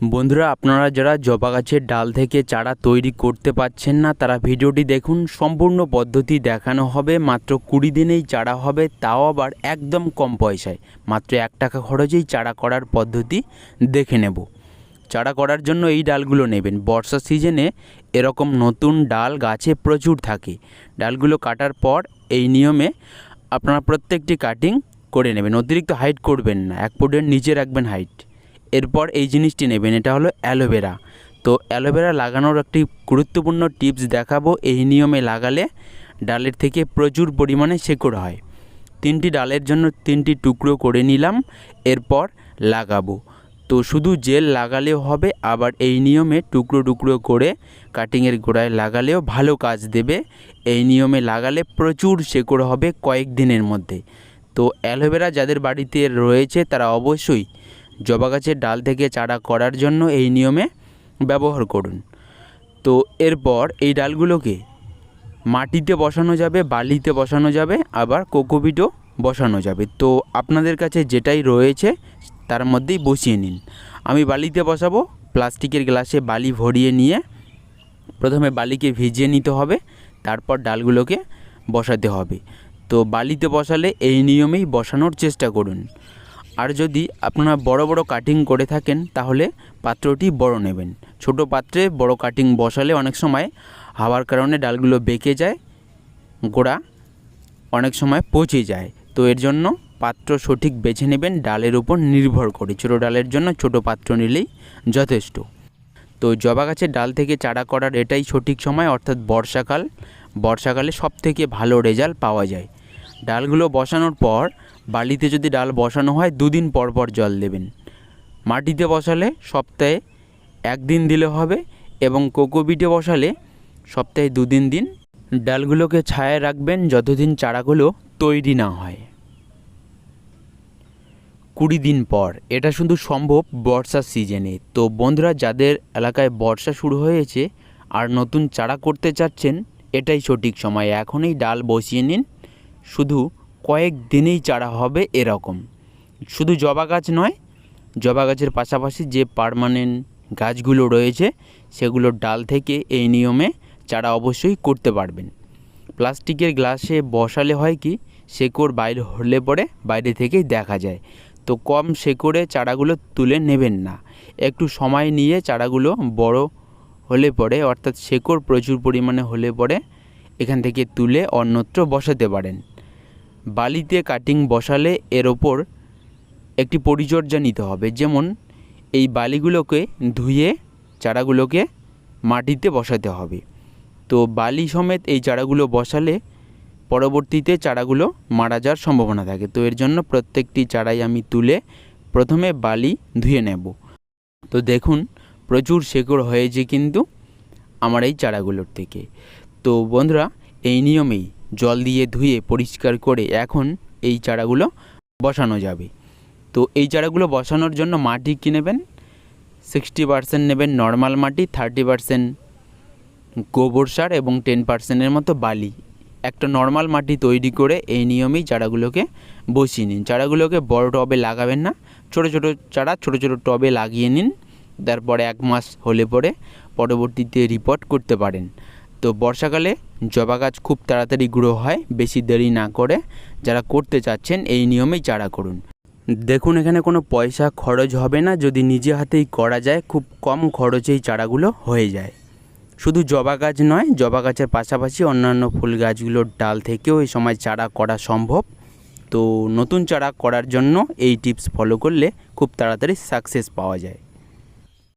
বন্ধুরা, আপনারা যারা জবা গাছের ডাল থেকে চারা তৈরি করতে পারছেন না, তারা ভিডিওটি দেখুন। সম্পূর্ণ পদ্ধতি দেখানো হবে, মাত্র কুড়ি দিনেই চারা হবে, তাও আবার একদম কম পয়সায়। মাত্র এক টাকা খরচেই চারা করার পদ্ধতি দেখে নেব। চারা করার জন্য এই ডালগুলো নেবেন। বর্ষা সিজনে এরকম নতুন ডাল গাছে প্রচুর থাকে। ডালগুলো কাটার পর এই নিয়মে আপনারা প্রত্যেকটি কাটিং করে নেবেন। অতিরিক্ত হাইট করবেন না, এক ফুটের নিচে রাখবেন হাইট। এরপর এই জিনিসটি নেবেন, এটা হলো অ্যালোভেরা। তো অ্যালোভেরা লাগানোর একটি গুরুত্বপূর্ণ টিপস দেখাবো, এই নিয়মে লাগালে ডালের থেকে প্রচুর পরিমাণে শেকড় হয়। তিনটি ডালের জন্য তিনটি টুকরো করে নিলাম, এরপর লাগাবো। তো শুধু জেল লাগালেও হবে, আবার এই নিয়মে টুকরো টুকরো করে কাটিংয়ের গোড়ায় লাগালেও ভালো কাজ দেবে। এই নিয়মে লাগালে প্রচুর শেকড় হবে কয়েক দিনের মধ্যে। তো অ্যালোভেরা যাদের বাড়িতে রয়েছে তারা অবশ্যই জবা গাছের ডাল থেকে চারা করার জন্য এই নিয়মে ব্যবহার করুন। তো এরপর এই ডালগুলোকে মাটিতে বসানো যাবে, বালিতে বসানো যাবে, আবার কোকোপিটও বসানো যাবে। তো আপনাদের কাছে যেটাই রয়েছে তার মধ্যেই বসিয়ে নিন। আমি বালিতে বসাবো, প্লাস্টিকের গ্লাসে বালি ভরিয়ে নিয়ে প্রথমে বালিকে ভিজিয়ে নিতে হবে, তারপর ডালগুলোকে বসাতে হবে। তো বালিতে বসালে এই নিয়মেই বসানোর চেষ্টা করুন। আর যদি আপনারা বড় বড় কাটিং করে থাকেন, তাহলে পাত্রটি বড় নেবেন। ছোট পাত্রে বড় কাটিং বসালে অনেক সময় হাওয়ার কারণে ডালগুলো বেঁকে যায়, গোড়া অনেক সময় পচে যায়। তো এর জন্য পাত্র সঠিক বেছে নেবেন, ডালের উপর নির্ভর করে। ছোটো ডালের জন্য ছোট পাত্র নিলেই যথেষ্ট। তো জবা গাছের ডাল থেকে চারা করার এটাই সঠিক সময়, অর্থাৎ বর্ষাকাল। বর্ষাকালে সব থেকে ভালো রেজাল্ট পাওয়া যায়। ডালগুলো বসানোর পর বালিতে যদি ডাল বসানো হয়, দুদিন পর পর জল দেবেন। মাটিতে বসালে সপ্তাহে একদিন দিলে হবে এবং কোকোপিটে বসালে সপ্তাহে দুদিন দিন ডালগুলোকে ছায়ায় রাখবেন যতদিন চারাগুলো তৈরি না হয়। কুড়ি দিন পর, এটা শুধু সম্ভব বর্ষার সিজনে। তো বন্ধুরা, যাদের এলাকায় বর্ষা শুরু হয়েছে আর নতুন চারা করতে চাচ্ছেন, এটাই সঠিক সময়। এখনই ডাল বসিয়ে নিন, শুধু কয়েক দিনেই চারা হবে এরকম। শুধু জবা গাছ নয়, জবা গাছের পাশাপাশি যে পার্মানেন্ট গাছগুলো রয়েছে সেগুলোর ডাল থেকে এই নিয়মে চারা অবশ্যই করতে পারবেন। প্লাস্টিকের গ্লাসে বসালে হয় কি, শেকড় বাইরে হলে পরে বাইরে থেকেই দেখা যায়। তো কম শেকড়ে চারাগুলো তুলে নেবেন না। একটু সময় নিয়ে চারাগুলো বড় হলে পরে, অর্থাৎ শেকড় প্রচুর পরিমাণে হলে পরে, এখান থেকে তুলে অন্যত্র বসাতে পারেন। বালিতে কাটিং বসালে এর ওপর একটি পরিচর্যা নিতে হবে। যেমন, এই বালিগুলোকে ধুয়ে চারাগুলোকে মাটিতে বসাতে হবে। তো বালি সমেত এই চারাগুলো বসালে পরবর্তীতে চারাগুলো মারা যাওয়ার সম্ভাবনা থাকে। তো এর জন্য প্রত্যেকটি চারাই আমি তুলে প্রথমে বালি ধুয়ে নেব। তো দেখুন, প্রচুর শেকড় হয়েছে কিন্তু আমার এই চারাগুলোর থেকে। তো বন্ধুরা, এই নিয়মেই জল দিয়ে ধুয়ে পরিষ্কার করে এখন এই চারাগুলো বসানো যাবে। তো এই চারাগুলো বসানোর জন্য মাটি কী নেবেন? সিক্সটি পার্সেন্ট নেবেন নর্মাল মাটি থার্টি পার্সেন্ট গোবর সার এবং টেন পার্সেন্টের মতো বালি। একটা নর্মাল মাটি তৈরি করে এই নিয়মেই চারাগুলোকে বসিয়ে নিন। চারাগুলোকে বড় টবে লাগাবেন না, ছোট ছোট চারা ছোট ছোট টবে লাগিয়ে নিন, তারপরে এক মাস হলে পরে পরবর্তীতে রিপোর্ট করতে পারেন। তো বর্ষাকালে জবা গাছ খুব তাড়াতাড়ি গ্রো হয়, বেশি দেরি না করে যারা করতে চাচ্ছেন এই নিয়মেই চারা করুন। দেখুন এখানে কোনো পয়সা খরচ হবে না, যদি নিজে হাতেই করা যায়, খুব কম খরচেই চারাগুলো হয়ে যায়। শুধু জবা গাছ নয়, জবা গাছের পাশাপাশি অন্যান্য ফুল গাছগুলোর ডাল থেকেও এই সময় চারা করা সম্ভব। তো নতুন চারা করার জন্য এই টিপস ফলো করলে খুব তাড়াতাড়ি সাকসেস পাওয়া যায়।